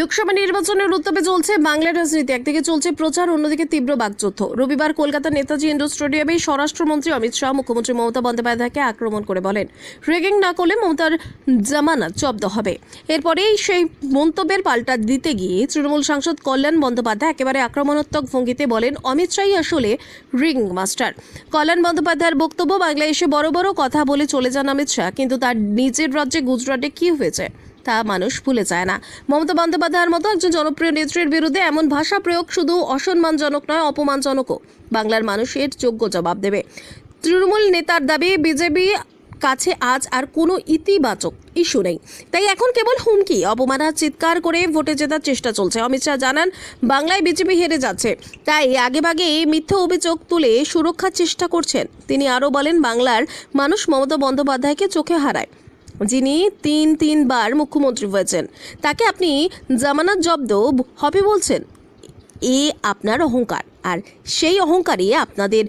লোকসভা নির্বাচনের উত্তাপে চলছে বাংলা রাজনীতি। একদিকে চলছে প্রচার, অন্যদিকে তীব্র বাকযুদ্ধ। রবিবার কলকাতার নেতাজি ইন্ডোর স্টেডিয়ামে স্বরাষ্ট্রমন্ত্রী অমিত শাহ, মুখ্যমন্ত্রী মমতা বন্দ্যোপাধ্যায়কে আক্রমণ করে বলেন, রেগিং না করলে মমতার জামানত জব্দ হবে। এরপরেই সেই মন্তব্যের পাল্টা দিতে গিয়ে তৃণমূল সাংসদ কল্যাণ বন্দ্যোপাধ্যায় একেবারে আক্রমণাত্মক ভঙ্গিতে বলেন, অমিত শাহই আসলে রিং মাস্টার। কল্যাণ বন্দ্যোপাধ্যায়ের বক্তব্য, বাংলায় এসে বড় বড় কথা বলে চলে যান অমিত শাহ, কিন্তু তার নিজের রাজ্যে গুজরাটে কি হয়েছে? তা মানুষ ভুলে যায় না। মমতা বন্দ্যোপাধ্যায়ের মতো একজন জনপ্রিয় নেত্রীর বিরুদ্ধে এমন ভাষা প্রয়োগ শুধু অসম্মানজনক নয়, অপমানজনকও। বাংলার মানুষের যোগ্য জবাব দেবে। তৃণমূল নেতার দাবি, বিজেপি কাছে আজ আর কোনো ইতিবাচক ইস্যু নেই। তাই এখন কেবল হুমকি অপমান চিৎকার করে ভোটে জেতার চেষ্টা চলছে। অমিত শাহ জানান, বাংলায় বিজেপি হেরে যাচ্ছে। তাই আগেভাগে মিথ্যা অভিযোগ তুলে সুরক্ষার চেষ্টা করছেন। তিনি আরও বলেন, বাংলার মানুষ মমতা বন্দ্যোপাধ্যায়কে চোখে হারায়। যিনি তিন তিনবার মুখ্যমন্ত্রী হয়েছেন, তাকে আপনি জামানত জব্দ হবে বলছেন। এ আপনার অহংকার, আর সেই অহংকারই আপনাদের